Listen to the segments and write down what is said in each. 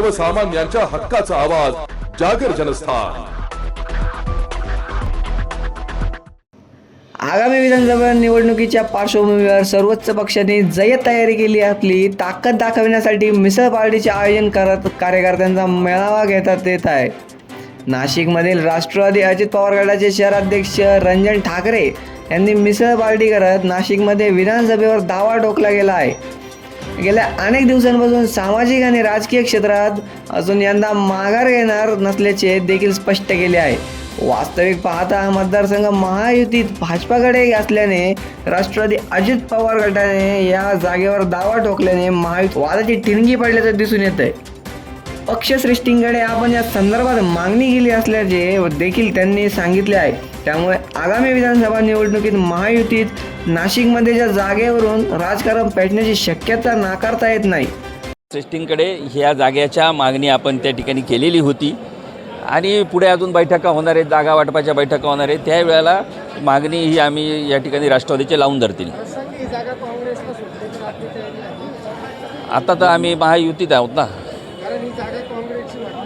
सर्वसामान्यांच्या हक्काचा आवाज जागर जनस्थान. आगामी विधानसभा निवडणुकीच्या पार्श्वभूमीवर सर्वोच्च पक्षांनी जय्यत तयारी केली आपली ताकद दाखवण्यासाठी मिसळ पार्टीचे आयोजन करत कार्यकर्त्यांचा मेळावा घेतात येत आहे नाशिकमधील राष्ट्रवादी अजित पवार गटाचे शहराध्यक्ष रंजन ठाकरे यांनी मिसळ पार्टी करत नाशिकमध्ये विधानसभेवर दावा ठोकला गेला आहे. गेल्या अनेक दिवसांपासून सामाजिक आणि राजकीय क्षेत्रात अजून यंदा माघार घेणार नसल्याचे देखील स्पष्ट केले आहे. वास्तविक पाहता हा मतदारसंघ महायुतीत भाजपाकडे असल्याने राष्ट्रवादी अजित पवार गटाने या जागेवर दावा ठोकल्याने महायुती वादाची ठिणगी पडल्याचं दिसून येत आहे पक्षश्रेष्ठींकडे आपण या संदर्भात मागणी केली असल्याचे देखील त्यांनी सांगितले आहे. त्यामुळे आगामी विधानसभा निवडणुकीत महायुतीत नाशिकमध्ये ज्या जागेवरून राजकारण पेटण्याची शक्यता नाकारता येत नाही. श्रेष्ठींकडे ह्या जाग्याच्या मागणी आपण त्या ठिकाणी केलेली होती. आणि पुढे अजून बैठका होणार आहेत जागा वाटपाच्या बैठका होणार आहेत. त्यावेळेला मागणी ही आम्ही या ठिकाणी राष्ट्रवादीचे लावून धरतील. आता तर आम्ही महायुतीत आहोत ना. काँग्रेसची वाटते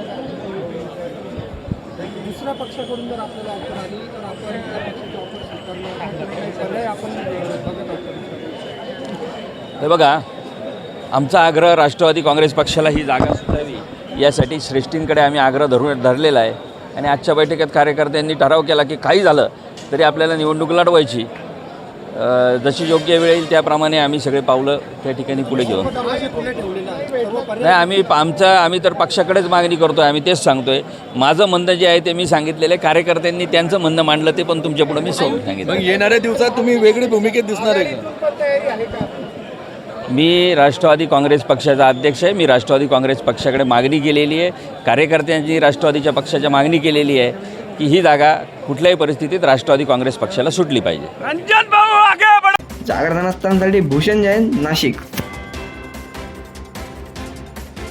दुसऱ्या पक्षाकडून जर आपल्याला ऑफर आली तर आपण त्या पक्षाची ऑफर स्वीकारणार काही पर्याय आपण बघत आहोत. हे बघा आमचा आग्रह राष्ट्रवादी काँग्रेस पक्षाला ही जागा सुटावी यासाठी श्रेष्ठींकडे आम्ही आग्रह धरून धरलेला आहे. आणि आजच्या बैठकीत कार्यकर्त्यांनी ठराव केला की काही झालं तरी आपल्याला निवडणूक लढवायची. जशी योग्य वेळ येईल त्याप्रमाणे आम्ही सगळे पावलं त्या ठिकाणी पुढे घेऊन नाही आम्ही आमचं आम्ही तर पक्षाकडेच मागणी करतोय आम्ही तेच सांगतोय. माझं म्हणणं जे आहे ते मी सांगितलेलं आहे. कार्यकर्त्यांनी त्यांचं म्हणणं मांडलं ते पण तुमच्यापुढे मी सोडून सांगितलं. मग येणाऱ्या दिवसात तुम्ही वेगळी भूमिकेत दिसणार आहे आहे मी राष्ट्रवादी काँग्रेस पक्षाचा अध्यक्ष आहे. मी राष्ट्रवादी काँग्रेस पक्षाकडे मागणी केलेली आहे. कार्यकर्त्यांची राष्ट्रवादीच्या पक्षाच्या मागणी केलेली आहे. की ही जागा कुठल्याही परिस्थितीत राष्ट्रवादी काँग्रेस पक्षाला सुटली पाहिजे. जागरणास्थांसाठी भूषण जैन नाशिक.